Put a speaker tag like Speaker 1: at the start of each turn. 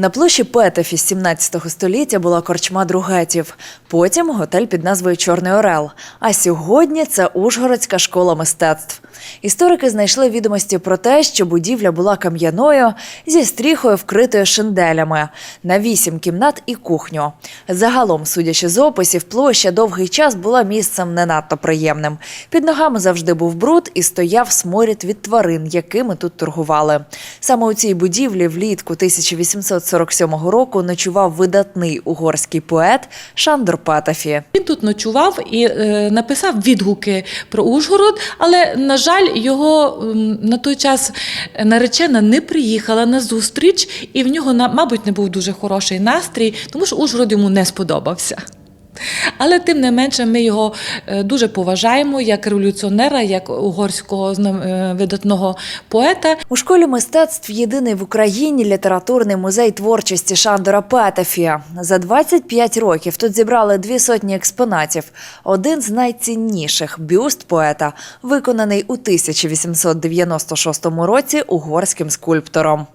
Speaker 1: На площі Петефі з 17 століття була корчма другетів. Потім готель під назвою Чорний Орел. А сьогодні це Ужгородська школа мистецтв. Історики знайшли відомості про те, що будівля була кам'яною зі стріхою, вкритою шинделями на вісім кімнат і кухню. Загалом, судячи з описів, площа довгий час була місцем не надто приємним. Під ногами завжди був бруд і стояв сморід від тварин, якими тут торгували. Саме у цій будівлі влітку 1847 року ночував видатний угорський поет Шандор Патафі.
Speaker 2: Він тут ночував і е, написав відгуки про Ужгород, але, на жаль, його е, на той час наречена не приїхала на зустріч, і в нього, мабуть, не був дуже хороший настрій, тому що Ужгород йому не сподобався. Але тим не менше, ми його е, дуже поважаємо як революціонера, як угорського е, видатного поета.
Speaker 1: У школі мистецтв єдиний в Україні літературний музей творчості Шандора Петефі. За 25 років тут зібрали дві сотні експонатів. Один з найцінніших бюст поета, виконаний у 1896 році угорським скульптором.